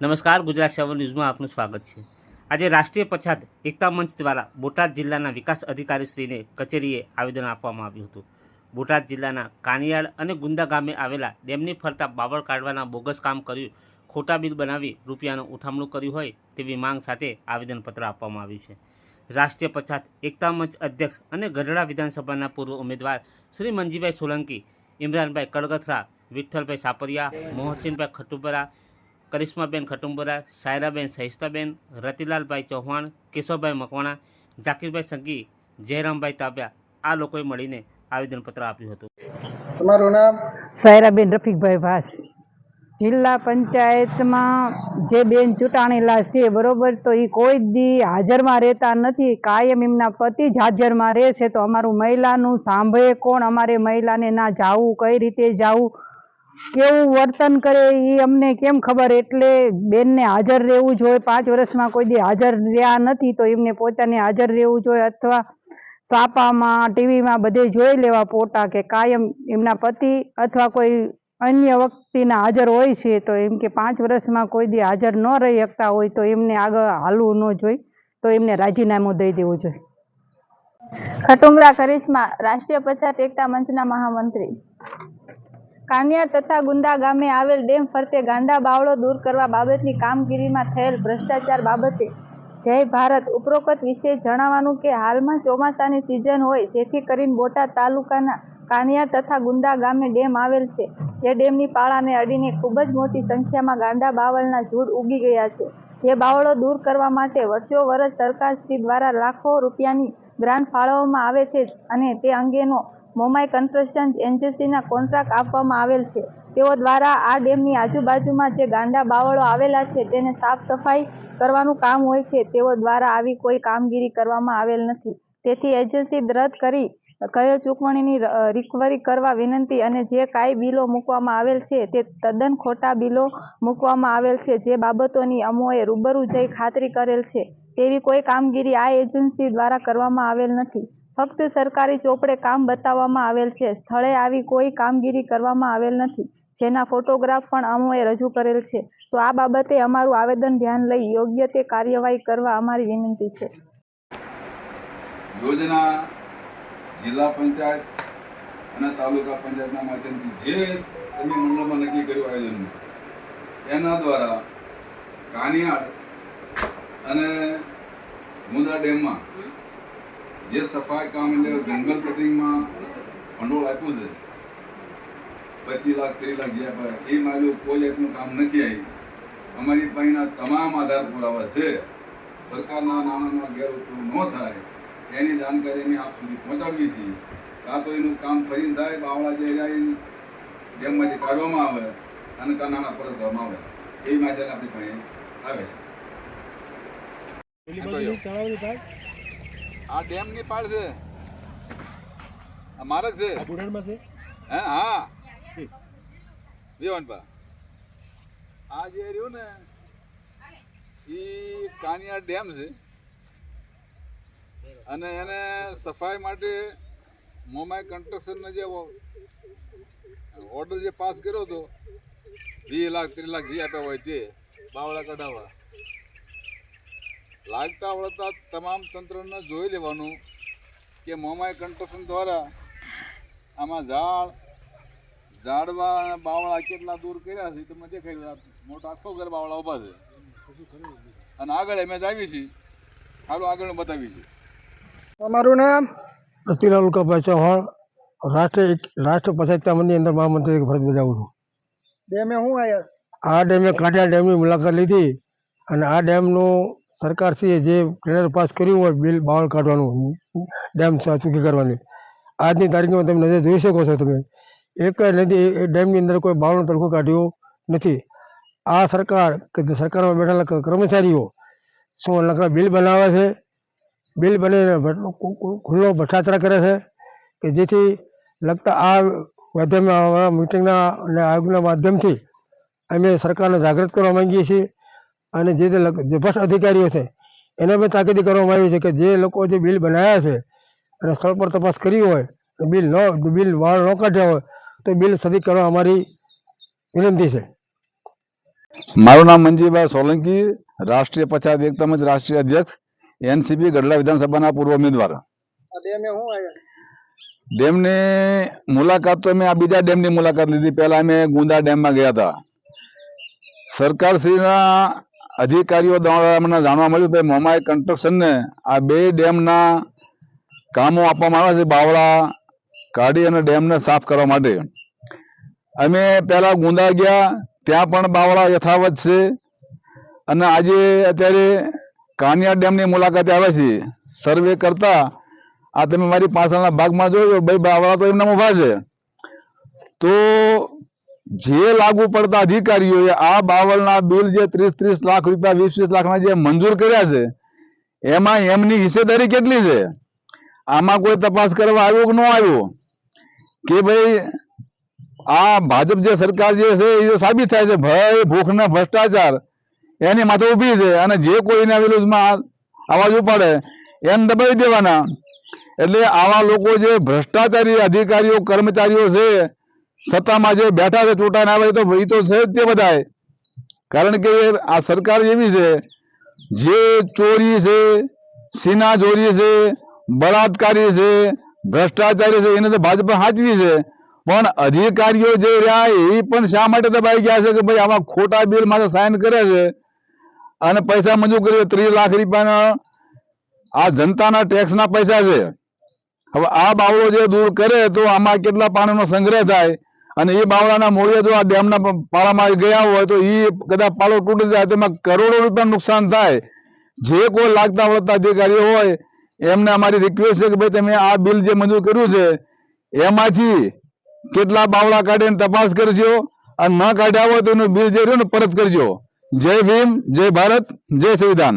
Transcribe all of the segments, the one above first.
નમસ્કાર, ગુજરાત સેવન ન્યૂઝમાં આપનું સ્વાગત છે. આજે રાષ્ટ્રીય પછાત એકતા મંચ દ્વારા બોટાદ જિલ્લાના વિકાસ અધિકારીશ્રીને કચેરીએ આવેદન આપવામાં આવ્યું હતું. બોટાદ જિલ્લાના કાનિયાળ અને ગુંદા ગામે આવેલા ડેમની ફરતા બાવળ કાઢવાના બોગસ કામ કર્યું, ખોટા બિલ બનાવી રૂપિયાનું ઉઠામણું કર્યું હોય તેવી માંગ સાથે આવેદનપત્ર આપવામાં આવ્યું છે. રાષ્ટ્રીય પછાત એકતા મંચ અધ્યક્ષ અને ગઢડા વિધાનસભાના પૂર્વ ઉમેદવાર શ્રી મંજીભાઈ સોલંકી, ઇમરાનભાઈ કડગથરા, વિઠ્ઠલભાઈ સાપરિયા, મોહસિનભાઈ ખટુપરા કરિશ્માબેન ખટુંબરા સાયરાબેન સહિસ્તાબેન રતિલાલભાઈ ચૌહાણ કેશવભાઈ મકવાણા ઝાકીરભાઈ સંઘી જયરામભાઈ તાબ્યા આ લોકોએ મળીને આવેદનપત્ર આપ્યું હતું. તમારું નામ? સાયરાબેન રફીકભાઈ ભાસ જિલ્લા પંચાયતમાં જે બેન ચૂંટાણેલા છે બરોબર તો એ કોઈ દી હાજરમાં રહેતા નથી. કાયમ એમના પતિ જ હાજરમાં રહેશે. તો અમારું મહિલાનું સાંભળે કોણ? અમારે મહિલાને ના જાવું કઈ રીતે જાવું? કેવું વર્તન કરે એ અમને કેમ ખબર? એટલે બેનને હાજર રહેવું જોઈએ. પાંચ વર્ષમાં કોઈ દી હાજર રહ્યા નથી તો એમને પોતાને હાજર રહેવું જોઈએ અથવા સાપામાં, ટીવીમાં બધે જોઈ લેવા પોટા કે કાયમ એમના પતિ અથવા કોઈ અન્ય વ્યક્તિના હાજર હોય છે તો એમ કે પાંચ વર્ષમાં કોઈ દી હાજર ન રહી શકતા હોય તો એમને આગળ હાલવું ન જોઈ તો એમને રાજીનામું દઈ દેવું જોઈએ. ખટુમરા કરિશ્મા, રાષ્ટ્રીય પછાત એકતા મંચના મહામંત્રી. કાનિયાર તથા ગુંદા ગામે આવેલ ડેમ ફરતે ગાંડા બાવળો દૂર કરવા બાબતની કામગીરીમાં થયેલ ભ્રષ્ટાચાર બાબતે જય ભારત ઉપરોક્ત વિશે જણાવવાનું કે હાલમાં ચોમાસાની સિઝન હોય જેથી કરીને બોટાદ તાલુકાના કાનિયાર તથા ગુંદા ગામે ડેમ આવેલ છે. જે ડેમની પાળાને અડીને ખૂબ જ મોટી સંખ્યામાં ગાંડા બાવળના ઝૂડ ઉગી ગયા છે. જે બાવળો દૂર કરવા માટે વર્ષો વર્ષ સરકારશ્રી દ્વારા લાખો રૂપિયાની ગ્રાન્ટ ફાળવવામાં આવે છે અને તે અંગેનો મોમાઈ કન્સ્ટ્રક્શન એજન્સીના કોન્ટ્રાક્ટ આપવામાં આવેલ છે. તેઓ દ્વારા આ ડેમની આજુબાજુમાં જે ગાંડા બાવળો આવેલા છે તેને સાફ સફાઈ કરવાનું કામ હોય છે. તેઓ દ્વારા આવી કોઈ કામગીરી કરવામાં આવેલ નથી. તેથી એજન્સી રદ કરી કયો ચૂકવણીની રિકવરી કરવા વિનંતી અને જે કાંઈ બિલો મૂકવામાં આવેલ છે તે તદ્દન ખોટા બિલો મૂકવામાં આવેલ છે જે બાબતોની અમોએ રૂબરૂ જઈ ખાતરી કરેલ છે. તેવી કોઈ કામગીરી આ એજન્સી દ્વારા કરવામાં આવેલ નથી. ફક્ત સરકારી ચોપડે કામ બતાવવામાં આવેલ છે. સ્થળે આવી કોઈ કામગીરી કરવામાં આવેલ નથી. જેના ફોટોગ્રાફ પણ અમોએ રજૂ કરેલ છે. તો આ બાબતે અમારું આવેદન ધ્યાન લઈ યોગ્ય તે કાર્યવાહી કરવા અમારી વિનંતી છે. યોજના જિલ્લા પંચાયત અને તાલુકા પંચાયતના માધ્યમથી જે તમે મંડળમાં નક્કી કર્યું આયોજન એના દ્વારા કાનિયાડ અને મુંદા ડેમમાં જે સફાઈ કામ એટલે જંગલ કટિંગમાં ભંડોળ આપ્યું છે. પચીસ લાખ ત્રીસ લાખ જે આપ્યા એ મારું કોઈ જાતનું કામ નથી આવી. અમારી પાસેના તમામ આધાર પુરાવા છે. સરકારના નાણાંનો ગેરઉપયોગ ન થાય એની જાણકારી અમે આપ સુધી પહોંચાડવી છીએ. કાં તો એનું કામ ફરીને થાય બાવળા જે ડેમમાંથી કાઢવામાં આવે અને કાં નાણાં પરત કરવામાં આવે. એવી માહિતી આપણી પાસે આવે છે. આ ડેમની પાડ છે. આ માર્ગ છે. હે હા. વિવનપા આ જે રહ્યું ને એ કાનિયા ડેમ છે. અને એને સફાઈ માટે મોમાઈ કન્સ્ટ્રક્શનનો જે ઓર્ડર જે પાસ કર્યો હતો વીસ લાખ ત્રીસ લાખ જે આપ્યા હોય તે બાવળા કઢાવવા. લાગતા વળતા તમામ તંત્રને જોઈ લેવાનું કે મોમાય કન્સ્ટ્રક્શન દ્વારા આમાં ઝાડ ઝાડવા બાવળા કેટલા દૂર કર્યા છે તમે દેખાય મોટો આખો ઘર બાવળા ઊભા છે. અને આગળ અમે જ આવી છીએ. સારું આગળ બતાવી છે તમારું નામ રતિલાલ ઉલ્કાભાઈ ચૌહાણ રાષ્ટ્ર રાષ્ટ્ર પંચાયત મંદિર અંદર મહામંત્રી ફરજ બજાવું છું. ડેમે હું આવ્યા આ ડેમે કાંઠિયા ડેમની મુલાકાત લીધી અને આ ડેમનું સરકારશ્રીએ જે ટેન્ડર પાસ કર્યું હોય બિલ બાવળ કાઢવાનું ડેમ ચૂકી કરવાની. આજની તારીખમાં તમે નજર જોઈ શકો છો તમે. એક નદી ડેમની અંદર કોઈ બાવળનો તડકો કાઢ્યો નથી. આ સરકાર કે જે સરકારમાં બેઠેલા કર્મચારીઓ શું લખા બિલ બનાવે છે. બિલ બનીને ખુલ્લો ભ્રષ્ટાચાર કરે છે કે જેથી લગતા આ માધ્યમના મિટિંગના અને આયોગના માધ્યમથી અમે સરકારને જાગૃત કરવા માંગીએ છીએ. અને જે તે ભ્રષ્ટ અધિકારીઓ છે એને પણ તાકીદ કરવામાં આવી છે કે જે લોકો જે બિલ બનાવ્યા છે અને સ્થળ પર તપાસ કરી હોય બિલ ન બિલ વાળ ન કાઢ્યા હોય તો બિલ સદી કરવા અમારી વિનંતી છે. મારું નામ મંજીભાઈ સોલંકી રાષ્ટ્રીય પછાત એકતા તેમજ રાષ્ટ્રીય અધ્યક્ષ એનસીપી ગઢડા વિધાનસભાના પૂર્વ ઉમેદવાર. ડેમની મુલાકાત તો અમે આ બીજા ડેમની મુલાકાત લીધી. પહેલા અમે ગુંદા ડેમમાં ગયા હતા. સરકારશ્રીના અધિકારીઓ દ્વારા અમને જાણવા મળ્યું કે મોમાઈ કન્સ્ટ્રક્શનને આ બે ડેમના કામો આપવામાં આવે છે, બાવળા કાઢી અને ડેમને સાફ કરવા માટે. અમે પહેલાં ગુંદા ગયા, ત્યાં પણ બાવળા યથાવત છે. અને આજે અત્યારે કાનિયા ડેમની મુલાકાતે આવે છે સર્વે કરતા આ તમે મારી પાછળના ભાગમાં જોયો, ભાઈ બાવળા તો એમના ઊભા છે. તો જે લાગુ પડતા અધિકારીઓએ આ બાવળના બિલ જે ત્રીસ ત્રીસ લાખ રૂપિયા, વીસ વીસ લાખના જે મંજૂર કર્યા છે, એમાં એમની હિસ્સેદારી કેટલી છે? આમાં કોઈ તપાસ કરવા આવ્યું કે ન આવ્યું? કે ભાઈ, આ ભાજપ જે સરકાર જે છે, એ સાબિત થાય છે. ભય ભૂખ ને ભ્રષ્ટાચાર, એની માથે ઊભી છે અને જે કોઈ એના વિરુદ્ધમાં અવાજ ઉપાડે, એમ દબાવી દેવાના. એટલે આવા લોકો જે ભ્રષ્ટાચારી અધિકારીઓ, કર્મચારીઓ છે સત્તામાં જે બેઠા છે ચૂંટાઈને આવે તો એ તો છે જ તે બધાય. કારણ કે આ સરકાર એવી છે, જે ચોરી છે, સીનાચોરી છે, બળાત્કારી છે, ભ્રષ્ટાચારી છે, એને તો ભાજપ સાચવી છે. પણ અધિકારીઓ જે રહ્યા એ પણ શા માટે દબાઈ ગયા છે કે ભાઈ આમાં ખોટા બિલ માટે સાઇન કરે છે? અને પૈસા મંજૂર કરે ત્રીસ લાખ રૂપિયાના આ જનતાના ટેક્સના પૈસા છે. હવે આ બાવળો જે દૂર કરે તો આમાં કેટલા પાણીનો સંગ્રહ થાય? અને એ બાવળાના મૂળિયા જો આ ડેમના પાળામાં ગયા હોય તો એ કદાચ પાળો તૂટી જાય તો એમાં કરોડો રૂપિયા નુકસાન થાય. જે કોઈ લાગતા વળતા અધિકારીઓ હોય એમને અમારી રિક્વેસ્ટ છે કે ભાઈ તમે આ બિલ જે મંજૂર કર્યું છે એમાંથી કેટલા બાવળા કાઢીને તપાસ કરજો અને ન કાઢ્યા હોય તો એનું બિલ જે રહ્યું ને પરત કરજો. જય ભીમ જય ભારત જય સંવિધાન.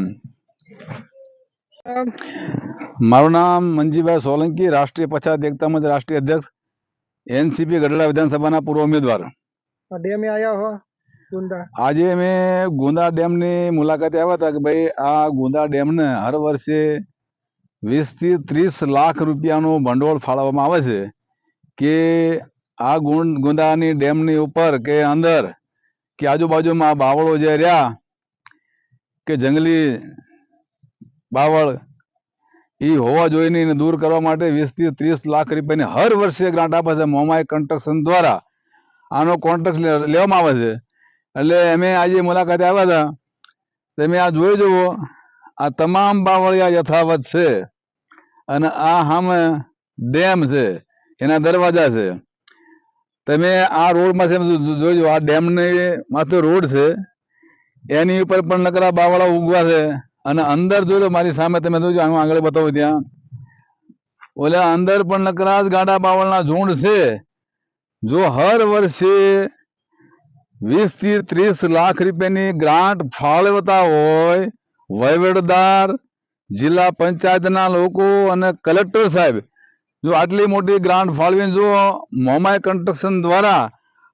મારું નામ મંજીભાઈ સોલંકી રાષ્ટ્રીય પછાત એકતા મંચ રાષ્ટ્રીય અધ્યક્ષ. એનસીપી ગઢડા વિધાનસભાના પૂર્વ ઉમેદવાર ડેમે આવ્યા હો ગુંદા આજે અમે ગુંદા ડેમની મુલાકાતે આવ્યા હતા કે ભાઈ આ ગુંદા ડેમને હર વર્ષે વીસથી ત્રીસ લાખ રૂપિયાનું ભંડોળ ફાળવવામાં આવે છે કે આ ગુણ ગુંદાની ડેમની ઉપર કે અંદર કે આજુબાજુમાં બાવળો જે રહ્યા કે જંગલી બાવળ એ હોવા જોઈએ એને દૂર કરવા માટે વીસથી ત્રીસ લાખ રૂપિયાની હર વર્ષે ગ્રાન્ટ આપે છે મોમાઈ કન્સ્ટ્રક્શન દ્વારા. આનો કોન્ટ્રાક્ટ લેવામાં આવે છે. એટલે અમે આજે મુલાકાતે આવ્યા હતા. તમે આ જોઈ જુઓ, આ તમામ બાવળિયા યથાવત છે. અને આ સામે ડેમ છે, એના દરવાજા છે. તમે આ રોડમાં છે જોજો આ ડેમની માથે રોડ છે. એની ઉપર પણ નકરા બાવળા ઉગવા છે. અને અંદર જોજો મારી સામે તમે જોજો હું આગળ બતાવું ત્યાં. ઓલા અંદર પણ નકરાજ ગાડા બાવળના ઝુંડ છે. જો હર વર્ષે વીસથી ત્રીસ લાખ રૂપિયાની ગ્રાન્ટ ફાળવતા હોય, વહીવટદાર, જિલ્લા પંચાયતના લોકો અને કલેક્ટર સાહેબ, જો આટલી મોટી ગ્રાન્ટ ફાળવીને જો મોમાઈ કન્સ્ટ્રક્શન દ્વારા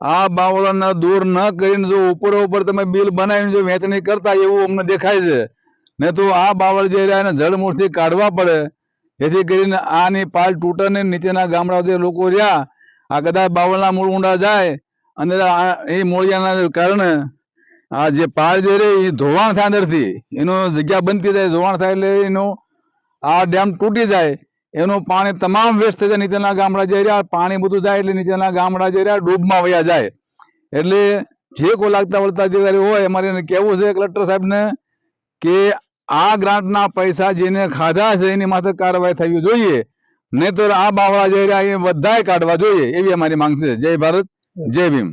આ બાવળાને દૂર ન કરીને જો ઉપર ઉપર તમે બિલ બનાવીને જો વેચણી કરતા એવું અમને દેખાય છે. ને તો આ બાવળ જે રહ્યા એને જળમૂળથી કાઢવા પડે. જેથી કરીને આની પાલ તૂટે ને નીચેના ગામડા જે લોકો રહ્યા, આ કદાચ બાવળના મૂળ ઊંડા જાય અને એ મૂળિયાના કારણે આ જે પાલ જે રે એ ધોવાણ થાય અંદરથી. એનો જગ્યા બનતી જાય, ધોવાણ થાય એટલે એનું આ ડેમ તૂટી જાય. એનું પાણી તમામ વેસ્ટ થઈ જાય. નીચેના ગામડા જે રહ્યા, પાણી બધું જાય એટલે નીચેના ગામડા જે રહ્યા, ડૂબમાં વયા જાય. એટલે જે કોઈ લાગતા વળતા અધિકારી હોય, અમારે એને કહેવું છે, કલેક્ટર સાહેબને, કે આ ગ્રાન્ટના પૈસા જેને ખાધા છે એની માથે કાર્યવાહી થવી જોઈએ. નહીતર આ બાવળા જે રહ્યા એ બધાય કાઢવા જોઈએ એવી અમારી માંગ છે. જય ભારત, જય ભીમ.